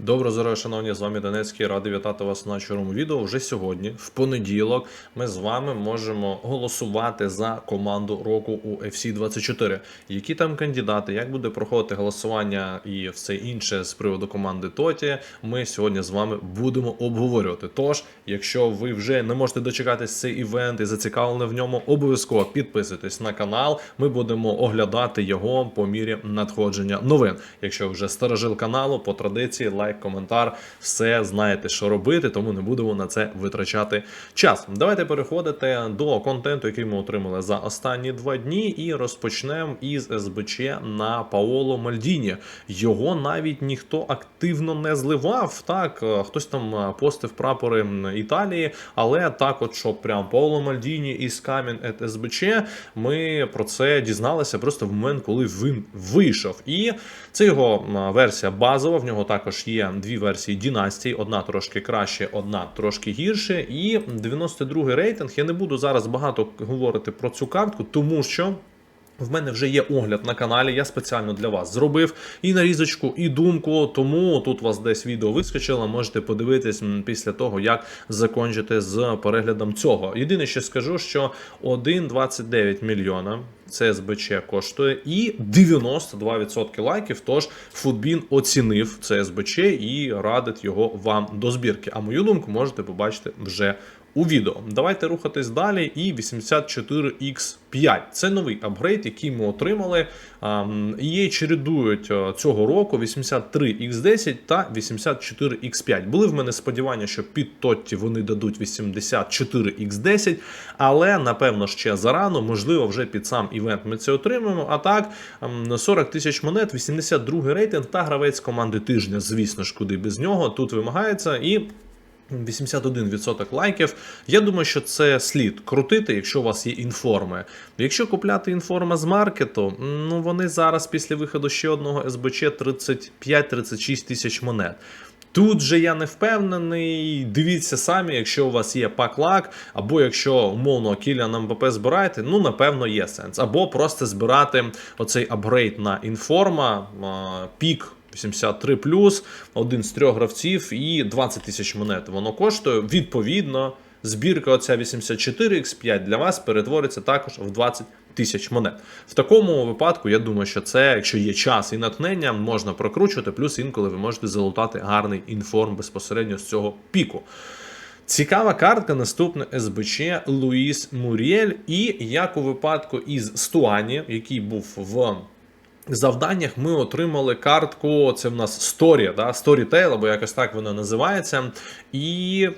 Доброго здоров'я, шановні, з вами Донецький. Радий вітати вас на чорному відео. Вже сьогодні, в понеділок, ми з вами можемо голосувати за команду року у FC 24 Які там кандидати, як буде проходити голосування і все інше з приводу команди Тоті, ми сьогодні з вами будемо обговорювати. Тож, якщо ви вже не можете дочекатись цей івент і зацікавлені в ньому, обов'язково підписуйтесь на канал. Ми будемо оглядати його по мірі надходження новин. Якщо вже старожил каналу, по традиції, лайк, коментар, все знаєте, що робити, тому не будемо на це витрачати час. Давайте переходити до контенту, який ми отримали за останні два дні, і розпочнемо із СБЧ на Паоло Мальдіні. Його навіть ніхто активно не зливав. Так, е, хтось там е, постив прапори Італії, але так, от що прям Паоло Мальдіні із Камін ет СБЧ, ми про це дізналися просто в момент, коли він вийшов. І це його версія базова. В нього також є дві версії Дінастії: одна трошки краще, одна трошки гірше. І 92 рейтинг. Я не буду зараз багато говорити про цю картку, тому що. В мене вже є огляд на каналі, я спеціально для вас зробив і нарізочку, і думку. Тому тут у вас десь відео вискочило. Можете подивитись після того, як закончите з переглядом цього. Єдине, що скажу, що 1,29 мільйона це СБЧ коштує, і 92% лайків. Тож Футбін оцінив це СБЧ і радить його вам до збірки. А мою думку можете побачити вже у відео. Давайте рухатись далі. І 84X5. Це новий апгрейд, який ми отримали. Її чередують е, цього року 83X10 та 84X5. Були в мене сподівання, що під Тотті вони дадуть 84X10, але напевно ще зарано, можливо, вже під сам івент ми це отримаємо. А так, ам, 40 тисяч монет, 82 рейтинг та гравець команди тижня. Звісно ж, куди без нього. Тут вимагається і. 81% лайків. Я думаю, що це слід крутити, якщо у вас є інформи. Якщо купляти інформа з маркету, ну вони зараз після виходу ще одного СБЧ 35-36 тисяч монет. Тут же я не впевнений. Дивіться самі, якщо у вас є пак-лак, або якщо умовно Кіліан МБП збираєте, ну напевно є сенс. Або просто збирати оцей апгрейд на інформа, пік 83 один з трьох гравців і 20 тисяч монет. Воно коштує. Відповідно, збірка оця 84X5 для вас перетвориться також в 20 тисяч монет. В такому випадку, я думаю, що це, якщо є час і натхнення, можна прокручувати, плюс інколи ви можете залутати гарний інформ безпосередньо з цього піку. Цікава картка наступна СБЧ Луїс Муріель. І як у випадку із Стуані, який був в завданнях, ми отримали картку. Це в нас сторі, да? сторітейл, або якось так вона називається. І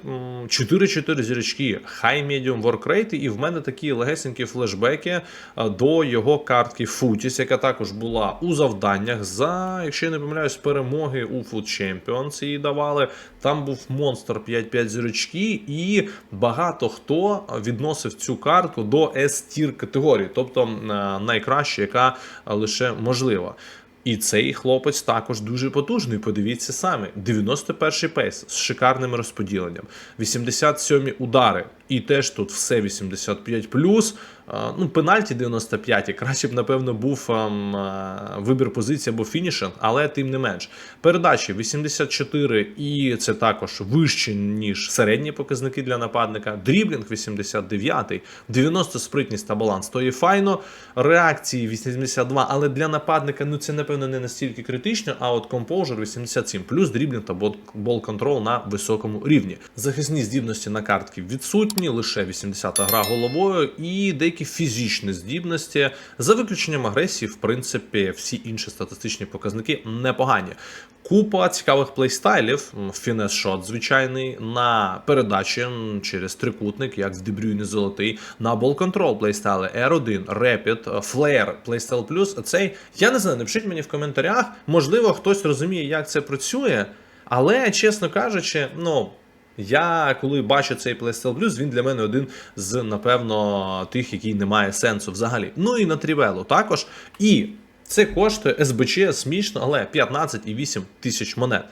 4-4 зірочки High Medium Work Rate. І в мене такі легесенькі флешбеки до його картки Footis, яка також була у завданнях за, якщо я не помиляюсь, перемоги у Food Champions її давали. Там був монстр 5-5 зірочки, і багато хто відносив цю картку до S-тір категорії, тобто найкраща, яка лише можлива. І цей хлопець також дуже потужний. Подивіться самі: 91-й пейс з шикарним розподіленням, 87 удари. І теж тут все 85 Ну, пенальті 95 Краще б, напевно, був ем, е, вибір позиції або фінішинг, але тим не менш. Передачі 84, і це також вище, ніж середні показники для нападника. Дріблінг 89, 90 спритність та баланс. То є файно. Реакції 82, але для нападника ну це напевно не настільки критично. А от композер 87, плюс дріблінг та бол контрол на високому рівні. Захисні здібності на картки відсутні, лише 80 гра головою і деякі фізичні здібності. За виключенням агресії, в принципі, всі інші статистичні показники непогані. Купа цікавих плейстайлів, фінес шот звичайний, на передачі через трикутник, як в Дебрюйні золотий, на бол контрол плейстайли R1, Rapid, Flare, плейстайл плюс. Цей я не знаю, напишіть мені в коментарях. Можливо, хтось розуміє, як це працює, але чесно кажучи, ну. Я коли бачу цей Playstyle Plus, він для мене один з, напевно, тих, який не має сенсу взагалі. Ну і на Трівелу також. І це коштує СБЧ смішно, але 15,8 тисяч монет.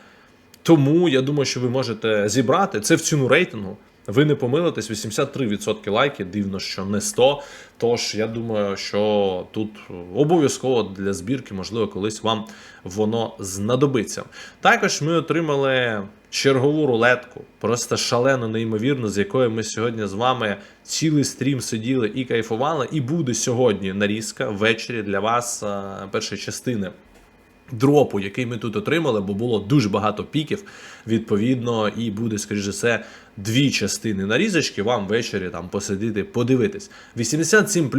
Тому я думаю, що ви можете зібрати це в ціну рейтингу. ви не помилитесь, 83% лайки, дивно, що не 100. Тож я думаю, що тут обов'язково для збірки, можливо, колись вам воно знадобиться. Також ми отримали чергову рулетку, просто шалено неймовірно, з якою ми сьогодні з вами цілий стрім сиділи і кайфували. І буде сьогодні нарізка ввечері для вас е, першої частини дропу, який ми тут отримали, бо було дуже багато піків. Відповідно, і буде, скоріш за все, дві частини нарізочки. Вам ввечері там посидіти, подивитись. 87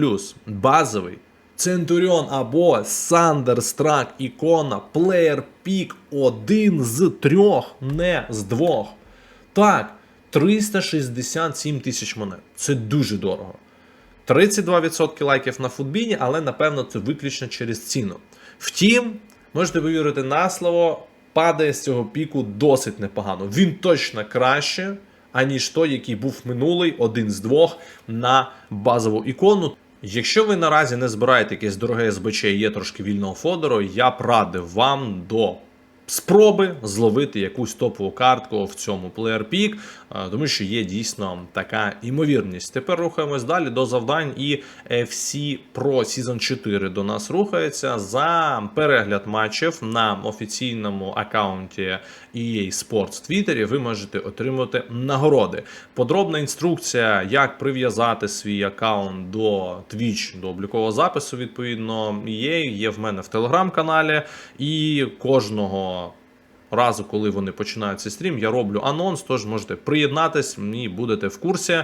базовий. Центуріон або Сандерстрак ікона, плеєр пік один з трьох, не з двох. Так, 367 тисяч монет. Це дуже дорого. 32% лайків на футбіні, але напевно це виключно через ціну. Втім, можете повірити на слово, падає з цього піку досить непогано. Він точно краще, аніж той, який був минулий, один з двох на базову ікону. Якщо ви наразі не збираєте якесь дороге СБЧ і є трошки вільного фодору, я б радив вам до спроби зловити якусь топову картку в цьому Player Peak, е, тому що є дійсно така імовірність. Тепер рухаємось далі до завдань, і FC Pro Season 4 до нас рухається за перегляд матчів на офіційному аккаунті EA Sports в Твіттері. Ви можете отримати нагороди. Подробна інструкція, як прив'язати свій аккаунт до Twitch, до облікового запису, відповідно, є, є в мене в телеграм-каналі, і кожного разу, коли вони починають цей стрім, я роблю анонс, тож можете приєднатись і будете в курсі.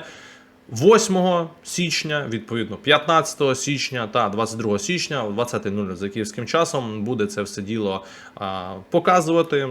8 січня, відповідно, 15 січня та 22 січня, о 20.00 за київським часом, буде це все діло а, показувати.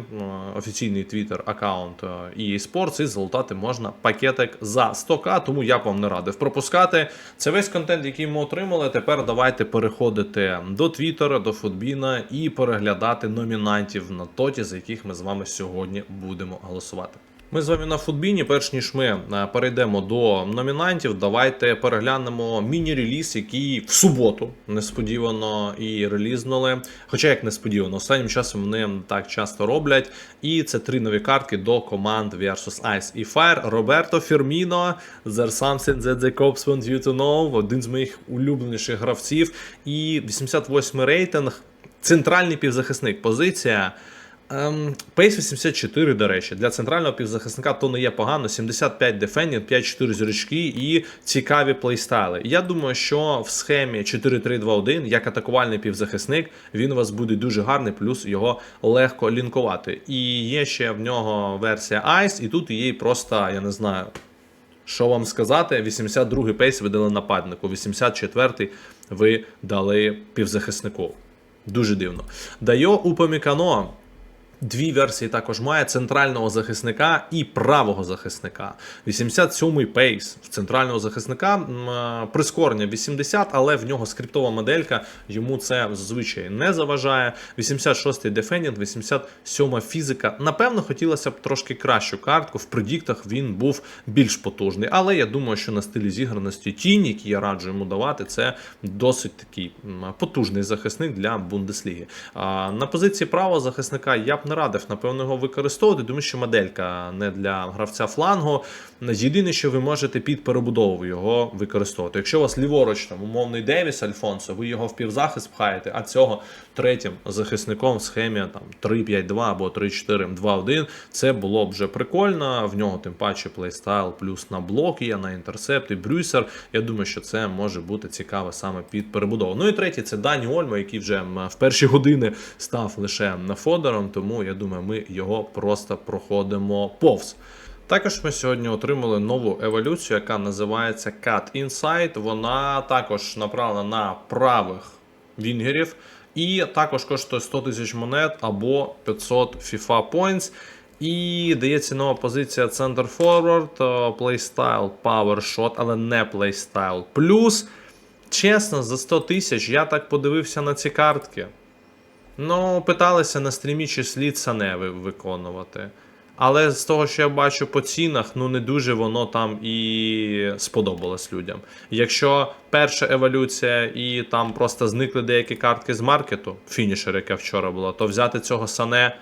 Офіційний твіттер аккаунт EA Sports і залутати можна пакетик за 100к, тому я б вам не радив пропускати. Це весь контент, який ми отримали. Тепер давайте переходити до Твіттера, до Футбіна і переглядати номінантів на тоті, за яких ми з вами сьогодні будемо голосувати. Ми з вами на футбіні. Перш ніж ми е, перейдемо до номінантів, давайте переглянемо міні-реліз, який в суботу несподівано і релізнули. Хоча як несподівано, останнім часом вони так часто роблять. І це три нові картки до команд Versus Ice і Fire. Роберто Ферміно, There's something that the cops want you to know, один з моїх улюбленіших гравців. І 88 рейтинг. Центральний півзахисник. Позиція. Ем, Pace 84, до речі, для центрального півзахисника то не є погано. 75 дефендінг, 5-4 зірочки і цікаві плейстайли. Я думаю, що в схемі 4-3-2-1, як атакувальний півзахисник, він у вас буде дуже гарний, плюс його легко лінкувати. І є ще в нього версія Ice, і тут її просто, я не знаю. Що вам сказати, 82-й пейс ви дали нападнику, 84-й ви дали півзахиснику. Дуже дивно. Дайо Упамікано. Дві версії також має центрального захисника і правого захисника. 87-й пейс в центрального захисника е, прискорення 80, але в нього скриптова моделька, йому це зазвичай не заважає. 86-й дефендінг, 87-ма фізика. Напевно, хотілося б трошки кращу картку. В предіктах він був більш потужний. Але я думаю, що на стилі зіграності тінь, який я раджу йому давати, це досить такий потужний захисник для Бундесліги. На позиції правого захисника я б не радив, напевно, його використовувати, тому що моделька не для гравця флангу. Єдине, що ви можете під перебудову його використовувати. Якщо у вас ліворуч там умовний Девіс Альфонсо, ви його в півзахист пхаєте, а цього третім захисником в схемі там 3-5-2 або 3-4-2-1, це було б вже прикольно. В нього тим паче плейстайл плюс на блок є, на інтерсепт і брюсер. Я думаю, що це може бути цікаво саме під перебудову. Ну і третій це Дані Ольмо, який вже в перші години став лише на фодером, тому я думаю, ми його просто проходимо повз. Також ми сьогодні отримали нову еволюцію, яка називається Cut Insight. Вона також направлена на правих вінгерів. І також коштує 100 тисяч монет або 500 FIFA Points. І дається нова позиція Center Forward, Playstyle Power Shot, але не Playstyle. Плюс, чесно, за 100 тисяч я так подивився на ці картки. Ну, питалися на стрімі, чи слід Сане виконувати. Але з того, що я бачу по цінах, ну не дуже воно там і сподобалось людям. Якщо перша еволюція і там просто зникли деякі картки з маркету, фінішер, яке вчора було, то взяти цього Сане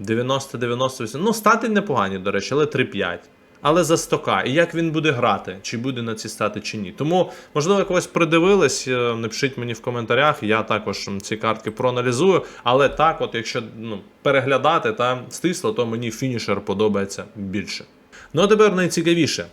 90-98. Ну, стати непогані, до речі, але 3-5. Але за 100к. І як він буде грати, чи буде на ці стати, чи ні. Тому, можливо, якось придивились, е, напишіть мені в коментарях. Я також ці картки проаналізую. Але так, от, якщо ну, переглядати та стисло, то мені фінішер подобається більше. Ну а тепер найцікавіше.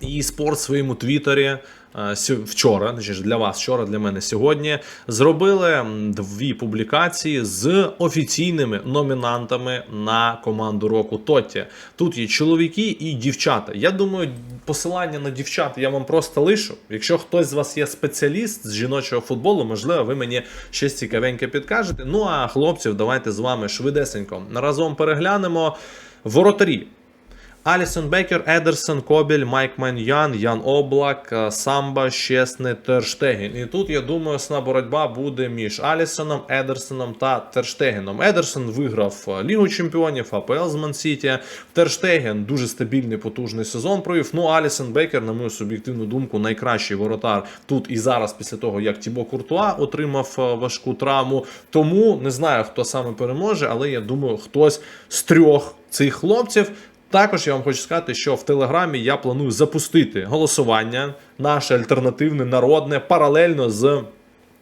І спорт в своєму твіттері е, вчора, для вас вчора, для мене сьогодні, зробили дві публікації з офіційними номінантами на команду року Тотті. Тут є чоловіки і дівчата. Я думаю, посилання на дівчат я вам просто лишу. Якщо хтось з вас є спеціаліст з жіночого футболу, можливо, ви мені щось цікавеньке підкажете. Ну а хлопців, давайте з вами швидесенько разом переглянемо. Воротарі. Алісон Бекер, Едерсон, Кобель, Майк Маньян, Ян Облак, е, Самба, Щесне, Терштеген. І тут, я думаю, основна боротьба буде між Алісоном, Едерсоном та Терштегеном. Едерсон виграв е, Лігу Чемпіонів, АПЛ з Мансіті. Терштеген дуже стабільний, потужний сезон провів. Ну, Алісон Бекер, на мою суб'єктивну думку, найкращий воротар тут і зараз, після того, як Тібо Куртуа отримав е, важку травму. Тому не знаю, хто саме переможе, але я думаю, хтось з трьох цих хлопців. Також я вам хочу сказати, що в Телеграмі я планую запустити голосування, наше альтернативне, народне, паралельно з.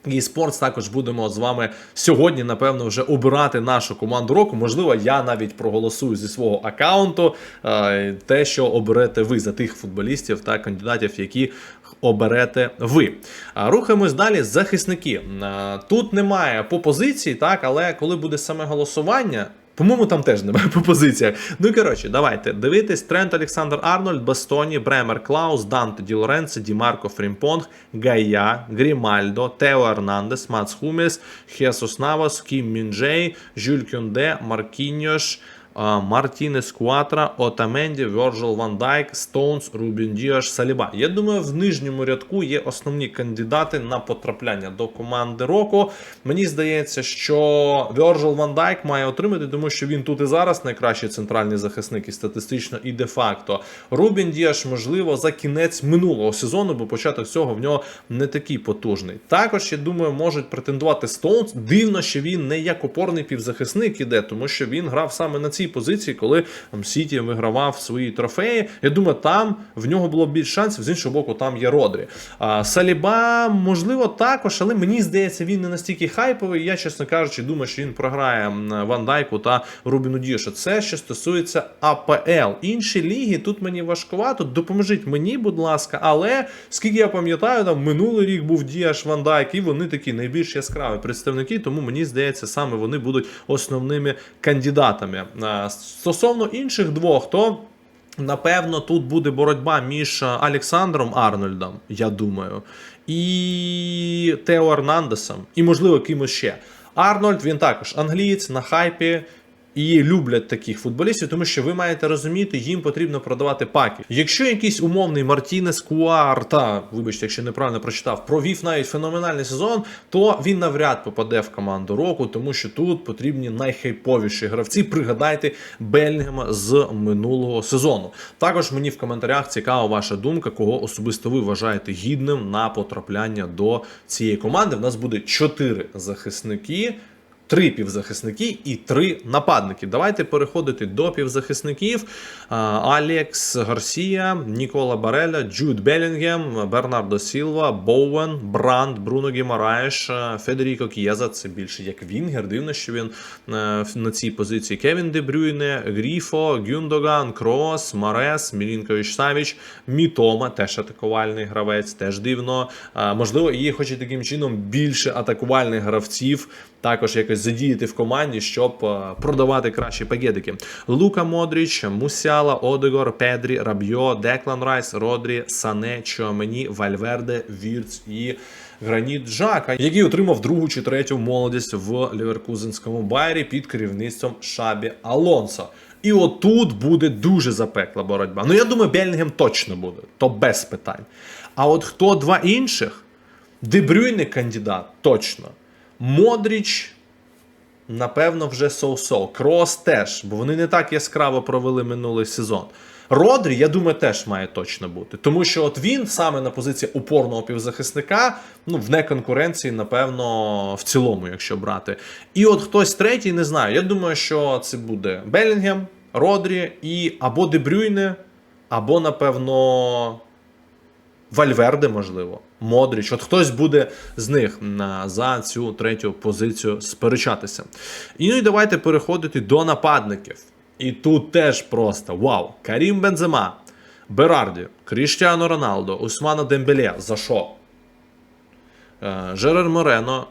eSports також будемо з вами сьогодні, напевно, вже обирати нашу команду року. Можливо, я навіть проголосую зі свого аккаунту е, те, що оберете ви за тих футболістів та кандидатів, які оберете ви. Рухаємось далі. Захисники. Тут немає по позиції, так, але коли буде саме голосування. По-моєму, там теж немає по позиціях. Ну коротше, давайте дивитись. Трент Олександр Арнольд, Бастоні, Бремер Клаус, Данте Ді Лоренце, Ді Марко Фрімпонг, Гая, Грімальдо, Тео Ернандес, Мац Хумес, Хесус Навас, Кім Мінджей, Жюль Кюнде, Маркіньош, Мартінес Куатра, Отаменді, Вьорджил Ван Дайк, Стоунс, Рубін Діаш, Саліба. Я думаю, в нижньому рядку є основні кандидати на потрапляння до команди року. Мені здається, що Вьорджил Ван Дайк має отримати, тому що він тут і зараз найкращий центральний захисник і статистично, і де-факто. Рубін Діаш, можливо, за кінець минулого сезону, бо початок цього в нього не такий потужний. Також, я думаю, можуть претендувати Стоунс. Дивно, що він не як опорний півзахисник іде, тому що він грав саме на цій позиції, коли там, Сіті вигравав свої трофеї. Я думаю, там в нього було більш шансів. З іншого боку, там є Родрі. А, Саліба, можливо, також, але мені здається, він не настільки хайповий. Я, чесно кажучи, думаю, що він програє Ван Дайку та Рубіну Дішу. Це що стосується АПЛ. Інші ліги тут мені важкувато. Допоможіть мені, будь ласка. Але скільки я пам'ятаю, там минулий рік був Діаш Ван Дайк, і вони такі найбільш яскраві представники. Тому мені здається, саме вони будуть основними кандидатами. А, Стосовно інших двох, то. Напевно, тут буде боротьба між Александром Арнольдом, я думаю, і Тео Арнандесом, і, можливо, кимось ще. Арнольд він також англієць на хайпі. І люблять таких футболістів, тому що ви маєте розуміти, їм потрібно продавати паки. Якщо якийсь умовний Мартінес Куар та, вибачте, якщо неправильно прочитав, провів навіть феноменальний сезон, то він навряд попаде в команду року, тому що тут потрібні найхайповіші гравці. Пригадайте Белінгема з минулого сезону. Також мені в коментарях цікава ваша думка, кого особисто ви вважаєте гідним на потрапляння до цієї команди. В нас буде чотири захисники. Три півзахисники і три нападники. Давайте переходити до півзахисників. Алекс Гарсія, Нікола Бареля, Джуд Белінгем, Бернардо Сілва, Боуен, Бранд, Бруно Гімараєш, е, Федеріко Кієза. Це більше як Вінгер. Дивно, що він е, на цій позиції. Кевін Де Брюйне, Гріфо, Гюндоган, Крос, Марес, Мілінкович Савіч, Мітома, теж атакувальний гравець, теж дивно. Можливо, є хоч і таким чином більше атакувальних гравців. Також якось задіяти в команді, щоб е, продавати кращі пакетики. Лука Модріч, Мусяла, Одегор, Педрі, Рабьо, Деклан Райс, Родрі, Сане, Чомені, Вальверде, Вірц і Граніт Жака, який отримав другу чи третю молодість в Ліверкузенському байрі під керівництвом Шабі Алонсо. І отут буде дуже запекла боротьба. Ну я думаю, Бельнгем точно буде, то без питань. А от хто два інших? Дебрюйне кандидат, точно. Модріч, напевно, вже соу-соу. Крос теж, бо вони не так яскраво провели минулий сезон. Родрі, я думаю, теж має точно бути. Тому що от він саме на позиції упорного півзахисника, ну, в неконкуренції, напевно, в цілому, якщо брати. І от хтось третій, не знаю. Я думаю, що це буде Белінгем, Родрі і або Дебрюйне, або, напевно, Вальверде, можливо, Модріч. От хтось буде з них за цю третю позицію сперечатися. І ну і давайте переходити до нападників. І тут теж просто вау! Карім Бензема, Берарді, Кріштіано Роналдо, Усмана Дембеле. За що? Е, Жерар Морено,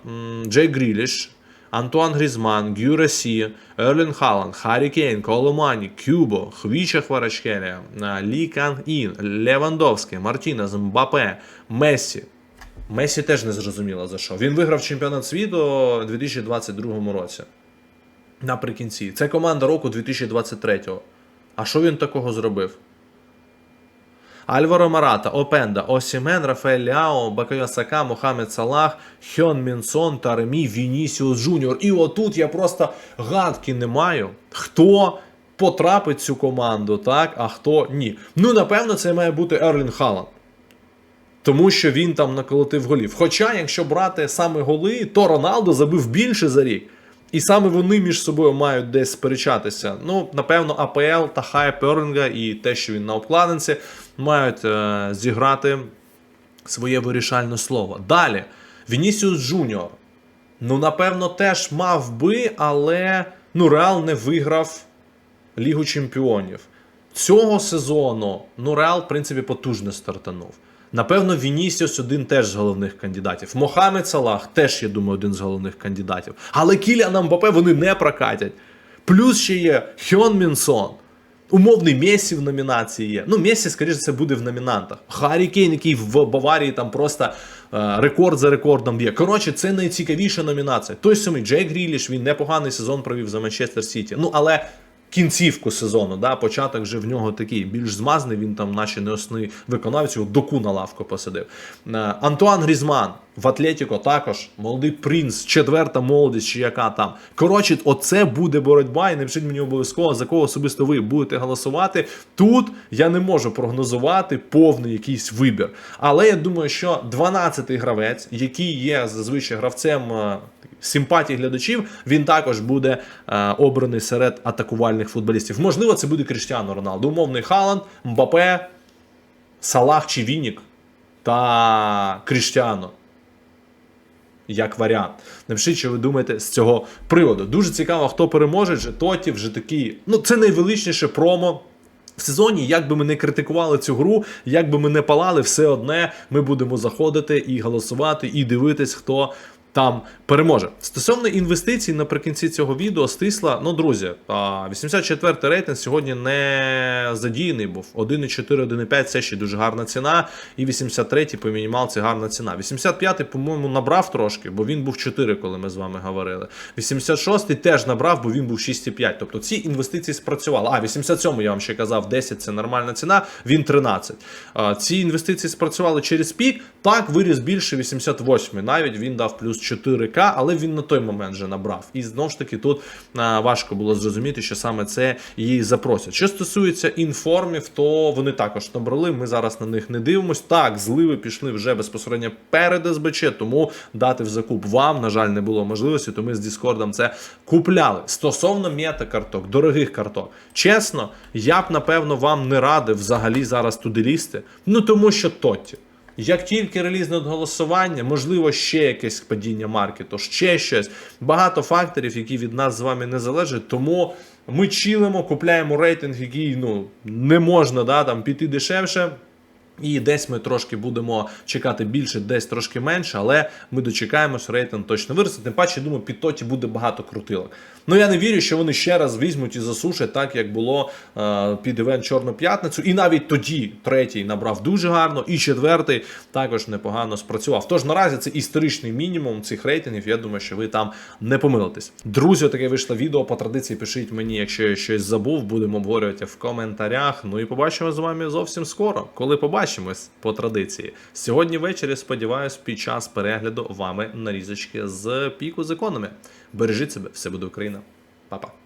Джей Гріліш, Антуан Грізман, Гюресі, Ерлін Халанд, Харі Кейн, Коломані, Кюбо, Хвіча Хварачхелія, е, Лі Канг Ін, Левандовський, Мартінес, Мбапе, Месі. Месі теж не зрозуміло за що. Він виграв чемпіонат світу у 2022 році. Наприкінці. Це команда року 2023. А що він такого зробив? Альваро Марата, Опенда, Осімен, Рафаель Ляо, Бакайо Сака, Мохамед Салах, Хьон Мінсон, Таремі, Вінісіус Джуніор. І отут я просто гадки не маю, хто потрапить цю команду, так, а хто ні. Ну, напевно, це має бути Ерлін Халанд. Тому що він там наколотив голів. Хоча, якщо брати саме голи, то Роналдо забив більше за рік. І саме вони між собою мають десь сперечатися. Ну, напевно, АПЛ та хайп Ерлінга і те, що він на обкладинці, мають е, зіграти своє вирішальне слово. Далі, Вінісіус Джуніор. Ну, напевно, теж мав би, але ну, Реал не виграв Лігу Чемпіонів. Цього сезону ну, Реал, в принципі, потужно стартанув. Напевно, Вінісіус один теж з головних кандидатів. Мохамед Салах теж, я думаю, один з головних кандидатів. Але Кіліана Мбапе вони не прокатять. Плюс ще є Хьон Мінсон. Умовний Месі в номінації є. Ну, Месі, скоріше, це буде в номінантах. Харі Кейн, який в Баварії там просто е, рекорд за рекордом б'є. Коротше, це найцікавіша номінація. Той самий Джей Гріліш, він непоганий сезон провів за Манчестер Сіті. Ну, але кінцівку сезону, да, початок вже в нього такий більш змазний, він там, наче не основний виконавець, його доку на лавку посадив. Е, Антуан Грізман в Атлетіко також, молодий принц, четверта молодість, чи яка там. Коротше, оце буде боротьба, і напишіть мені обов'язково, за кого особисто ви будете голосувати. Тут я не можу прогнозувати повний якийсь вибір. Але я думаю, що 12-й гравець, який є зазвичай гравцем. е, Симпатії глядачів він також буде е, обраний серед атакувальних футболістів. Можливо, це буде Кріштіано Роналдо, умовний Халанд, Мбапе, Салах чи Вінік та Кріштіано. Як варіант. Напишіть, що ви думаєте з цього приводу. Дуже цікаво, хто переможе. Вже Тоті, вже такий. Ну, це найвеличніше промо. В сезоні, як би ми не критикували цю гру, як би ми не палали, все одне ми будемо заходити і голосувати, і дивитись, хто там переможе. Стосовно інвестицій, наприкінці цього відео стисла. Ну, друзі, 84-й рейтинг сьогодні не задіяний був. 1,4, 1,5 це ще дуже гарна ціна. І 83-й по мінімалці гарна ціна. 85-й, по-моєму, набрав трошки, бо він був 4, коли ми з вами говорили. 86-й теж набрав, бо він був 6,5. Тобто ці інвестиції спрацювали. А, 87-й, я вам ще казав, 10 це нормальна ціна, він 13. Ці інвестиції спрацювали через пік. Так, виріс більше 88-й. Навіть він дав плюс 4К, але він на той момент вже набрав. І знову ж таки тут а, важко було зрозуміти, що саме це її запросять. Що стосується інформів, то вони також набрали. Ми зараз на них не дивимось. Так, зливи пішли вже безпосередньо перед СБЧ, тому дати в закуп вам, на жаль, не було можливості, то ми з Діскордом це купляли. Стосовно мета-карток, дорогих карток. Чесно, я б напевно вам не радив взагалі зараз туди лізти. Ну тому що тоті. Як тільки релізне голосування, можливо, ще якесь падіння маркету, ще щось. Багато факторів, які від нас з вами не залежать. Тому ми чилимо, купляємо рейтинг, який ну не можна да, там піти дешевше. І десь ми трошки будемо чекати більше, десь трошки менше, але ми дочекаємось, рейтинг точно виросте. Тим паче, думаю, під тоті буде багато крутилок. Ну я не вірю, що вони ще раз візьмуть і засушать, так як було е, під івент Чорну п'ятницю. І навіть тоді третій набрав дуже гарно, і четвертий також непогано спрацював. Тож наразі це історичний мінімум цих рейтингів. Я думаю, що ви там не помилитесь. Друзі, таке вийшло відео. По традиції пишіть мені, якщо я щось забув, будемо обговорювати в коментарях. Ну і побачимо з вами зовсім скоро, коли побачимось по традиції. Сьогодні ввечері, сподіваюсь, під час перегляду вами нарізочки з піку з економі. Бережіть себе, все буде Україна. Па-па.